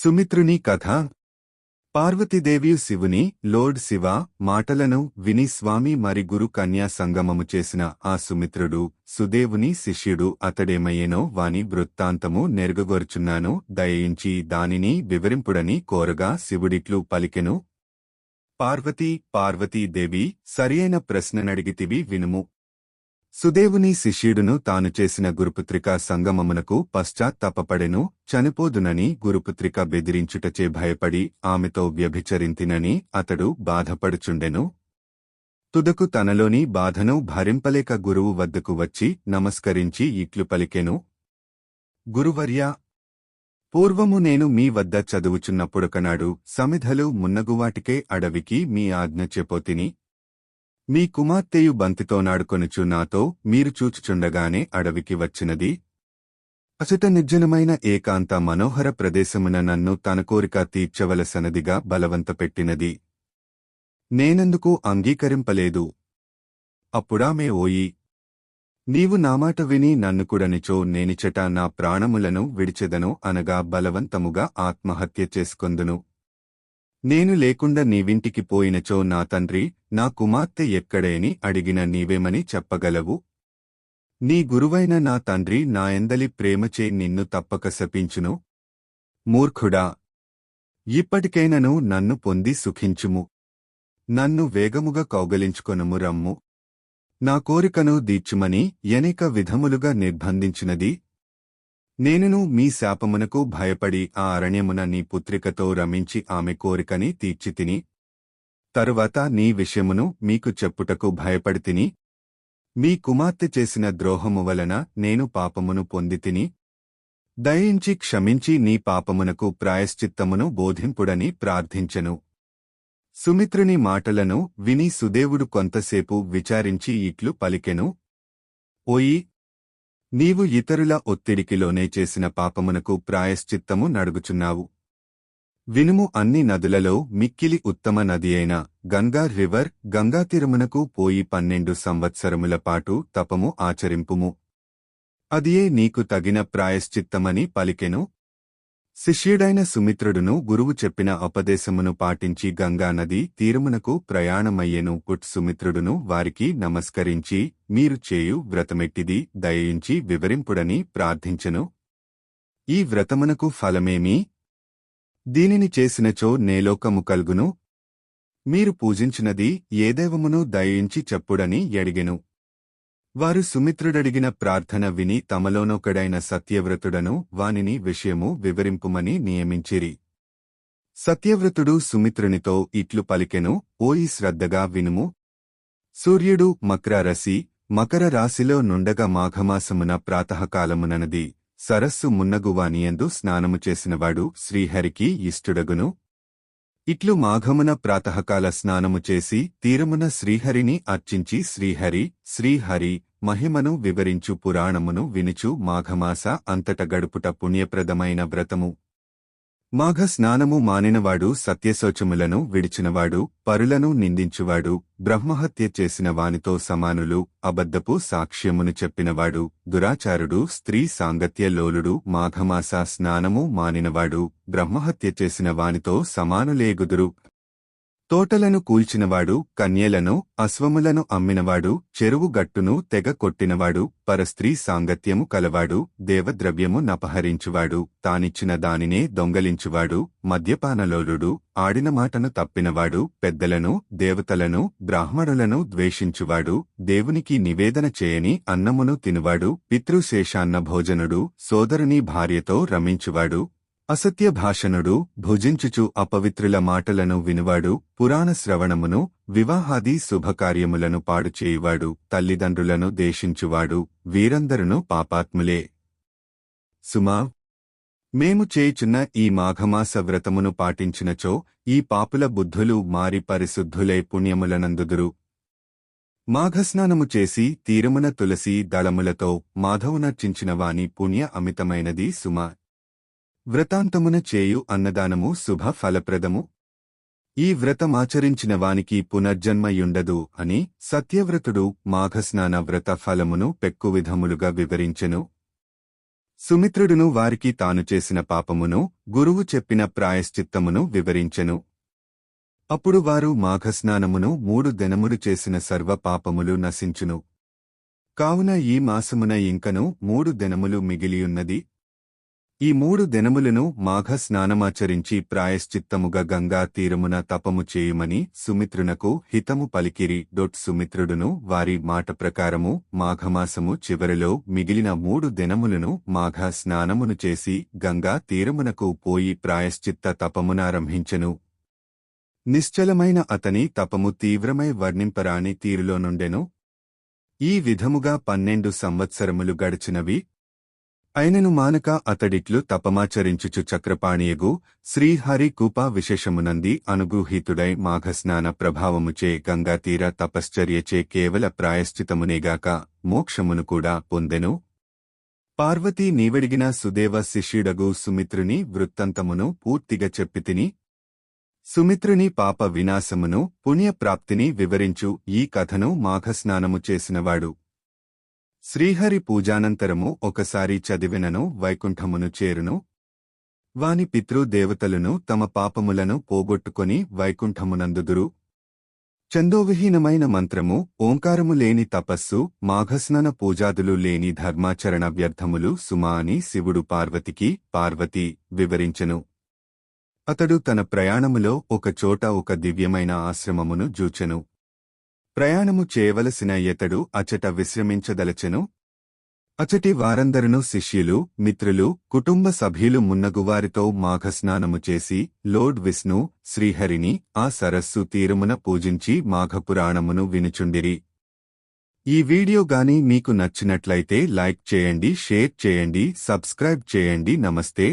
సుమిత్రుని కథ. పార్వతీదేవి శివుని లోర్డ్ శివ మాటలను విని స్వామి మరి గురు కన్యా సంగమము చేసిన ఆ సుమిత్రుడు సుదేవుని శిష్యుడు అతడేమయ్యేనో వాని వృత్తాంతము నెరుగగొరుచున్నాను దయించి దానిని వివరింపుడని కోరగా శివుడిట్లు పలికెను. పార్వతీ పార్వతీదేవి సరియైన ప్రశ్ననడిగితివి వినుము. సుదేవుని శిష్యుడును తాను చేసిన గురుపుత్రిక సంగమమునకు పశ్చాత్తాపపడెను చనిపోదునని గురుపుత్రిక బెదిరించుటచే భయపడి ఆమెతో వ్యభిచరింతినని అతడు బాధపడుచుండెను. తుదకు తనలోని బాధను భరింపలేక గురువు వద్దకు వచ్చి నమస్కరించి ఇట్లు పలికెను. గురువర్యా పూర్వము నేను మీ వద్ద చదువుచున్నప్పుడొకనాడు సమిధలు మున్నగువాటికే అడవికి మీ ఆజ్ఞ చెప్పోతిని. మీ కుమార్తెయు బంతితో నాడుకొనుచు నాతో మీరు చూచుచుండగానే అడవికి వచ్చినది. అచట నిర్జనమైన ఏకాంత మనోహర ప్రదేశమున నన్ను తన కోరిక తీర్చవలసనదిగా బలవంతపెట్టినది. నేనందుకు అంగీకరింపలేదు? అప్పుడామే ఓయి నీవు నామాట విని నన్ను కూడనిచో నేనిచట నా ప్రాణములను విడిచెదను అనగా బలవంతముగా ఆత్మహత్య చేసుకొందును. నేను లేకుండా నీవింటికి పోయినచో నా తండ్రి నా కుమార్తె ఎక్కడేని అడిగిన నీవేమని చెప్పగలవు? నీ గురువైన నా తండ్రి నాయందలి ప్రేమచే నిన్ను తప్పక శపించును? మూర్ఖుడా! ఇప్పటికైనను నన్ను పొంది సుఖించుము. నన్ను వేగముగా కౌగలించుకొనుము రమ్ము. నా కోరికను దీర్చుమని ఎనేక విధములుగా నిర్బంధించినది నేనును మీ శాపమునకు భయపడి ఆ అరణ్యమున నీ పుత్రికతో రమించి ఆమె కోరికని తీర్చితిని తరువాత నీ విషయమును మీకు చెప్పుటకు భయపడితిని మీ కుమార్తె చేసిన ద్రోహము వలన నేను పాపమును పొందితిని దయించి క్షమించి నీ పాపమునకు ప్రాయశ్చిత్తమును బోధింపుడని ప్రార్థించెను. సుమిత్రుని మాటలను విని సుదేవుడు కొంతసేపు విచారించి ఇట్లు పలికెను. ఓయి నీవు ఇతరుల ఒత్తిడికిలోనే చేసిన పాపమునకు ప్రాయశ్చిత్తము నడుగుచున్నావు. వినుము అన్ని నదులలో మిక్కిలి ఉత్తమ నది అయిన గంగా రివర్ గంగాతీరమునకు పోయి పన్నెండు సంవత్సరముల పాటు తపము ఆచరింపుము. అదియే నీకు తగిన ప్రాయశ్చిత్తమని పలికెను శిష్యుడైన సుమిత్రుడును గురువు చెప్పిన ఉపదేశమును పాటించి గంగానది తీరమునకు ప్రయాణమయ్యెను. కుట్ సుమిత్రుడును వారికి నమస్కరించి మీరు చేయు వ్రతమెట్టిది దయించి వివరింపుడని ప్రార్థించెను. ఈ వ్రతమునకు ఫలమేమి? దీనిని చేసినచో నేలోకము కల్గును. మీరు పూజించినది ఏ దైవమును దయించి చెప్పుడని ఎడిగెను. వారు సుమిత్రుడడిగిన ప్రార్థన విని తమలోనొకడైన సత్యవ్రతుడను వానిని విషయము వివరింపుమని నియమించిరి. సత్యవ్రతుడు సుమిత్రునితో ఇట్లు పలికెను ఓయి శ్రద్ధగా వినుము. సూర్యుడు మక్రరసి మకర రాశిలో నుండగా మాఘమాసమున ప్రాతకాలముననది సరస్సు మున్నగువానియందు స్నానము చేసినవాడు శ్రీహరికి ఇష్టుడగును. ఇట్లు మాఘమున ప్రాతకాల స్నానము చేసి తీరమున శ్రీహరిని అర్చించి శ్రీహరి శ్రీహరి మహిమను వివరించు పురాణమును వినుచు మాఘమాస అంతట గడుపుట పుణ్యప్రదమైన వ్రతము. మాఘ స్నానము మానినవాడు సత్యశోచములను విడిచినవాడు పరులను నిందించువాడు బ్రహ్మహత్య చేసిన వానితో సమానులు అబద్ధపు సాక్ష్యమును చెప్పినవాడు దురాచారుడు స్త్రీ సాంగత్య లోలుడు మాఘమాస స్నానము మానినవాడు బ్రహ్మహత్య చేసిన వానితో సమానులేగుదురు తోటలను కూల్చినవాడు కన్యలను అశ్వములను అమ్మినవాడు చెరువు గట్టును తెగ కొట్టినవాడు పరస్త్రీ సాంగత్యము కలవాడు దేవద్రవ్యము నపహరించువాడు తానిచ్చిన దానినే దొంగలించువాడు మద్యపానలోలుడు ఆడిన మాటను తప్పినవాడు పెద్దలను దేవతలను బ్రాహ్మణులను ద్వేషించువాడు దేవునికి నివేదన చేయని అన్నమును తినువాడు పితృశేషాన్న భోజనుడు సోదరుని భార్యతో రమించువాడు అసత్య భాషణుడు భుజించుచు అపవిత్రుల మాటలను వినువాడు పురాణ శ్రవణమును వివాహాది శుభకార్యములను పాడుచేయువాడు తల్లిదండ్రులను దేశించువాడు వీరందరును పాపాత్ములే. సుమా మేము చేయుచున్న ఈ మాఘమాస వ్రతమును పాటించినచో ఈ పాపుల బుద్ధులు మారి పరిశుద్ధులై పుణ్యములనందుదురు. మాఘస్నానము చేసి తీరమున తులసి దళములతో మాధవునర్చించిన వాని పుణ్య అమితమైనది సుమ. వ్రతాంతమున చేయు అన్నదానము శుభ ఫలప్రదము. ఈ వ్రతమాచరించిన వానికి పునర్జన్మయుండదు అని సత్యవ్రతుడు మాఘస్నాన వ్రత ఫలమును పెక్కువిధములుగా వివరించెను. సుమిత్రుడును వారికి తాను చేసిన పాపమును గురువు చెప్పిన ప్రాయశ్చిత్తమును వివరించెను. అప్పుడు వారు మాఘస్నానమును మూడు దినములు చేసిన సర్వ పాపములు నశించును. కావున ఈ మాసమున ఇంకను మూడు దినములు మిగిలియున్నది. ఈ మూడు దినములను మాఘ స్నానమాచరించి ప్రాయశ్చిత్తముగా గంగా తీరమున తపము చేయుమని సుమిత్రునకు హితము పలికిరి. డొట్ సుమిత్రుడును వారి మాట ప్రకారము మాఘమాసము చివరిలో మిగిలిన మూడు దినములను మాఘ స్నానమును చేసి గంగా తీరమునకు పోయి ప్రాయశ్చిత్త తపమునారంభించెను నిశ్చలమైన అతని తపము తీవ్రమై వర్ణింపరాని తీరులో నుండెను. ఈ విధముగా పన్నెండు సంవత్సరములు గడిచినవి. అయినను మానక అతడిట్లు తపమాచరించుచు చక్రపాణియగు శ్రీహరి కూపా విశేషమునంది అనుగూహితుడై మాఘస్నాన ప్రభావముచే గంగాతీర తపశ్చర్యచే కేవల ప్రాయశ్చితమునేగాక మోక్షమును కూడా పొందెను. పార్వతీ నీవడిగిన సుదేవ శిష్యుడగు సుమిత్రుని వృత్తంతమును పూర్తిగా చెప్పితిని. సుమిత్రుని పాప వినాశమును పుణ్యప్రాప్తిని వివరించు ఈ కథను మాఘస్నానము చేసినవాడు. శ్రీహరి పూజానంతరము ఒకసారి చదివినను వైకుంఠమును చేరును. వాని పితృదేవతలను తమ పాపములను పోగొట్టుకొని వైకుంఠమునందుదురు. చందోవిహీనమైన మంత్రము ఓంకారము లేని తపస్సు మాఘస్నన పూజాదులు లేని ధర్మాచరణ వ్యర్థములు సుమా అని శివుడు పార్వతికి పార్వతి వివరించెను. అతడు తన ప్రయాణములో ఒకచోట ఒక దివ్యమైన ఆశ్రమమును జూచెను. ప్రయాణము చేయవలసిన ఎతడు అచట విశ్రమించదలచెను. అచటి వారందరును శిష్యులు మిత్రులు కుటుంబ సభ్యులు మున్నగువారితో మాఘస్నానము చేసి లోర్డ్ విష్ణు శ్రీహరిని ఆ సరస్సు తీరుమున పూజించి మాఘపురాణమును వినుచుండిరి. ఈ వీడియో గాని మీకు నచ్చినట్లయితే లైక్ చేయండి షేర్ చేయండి సబ్స్క్రైబ్ చేయండి నమస్తే.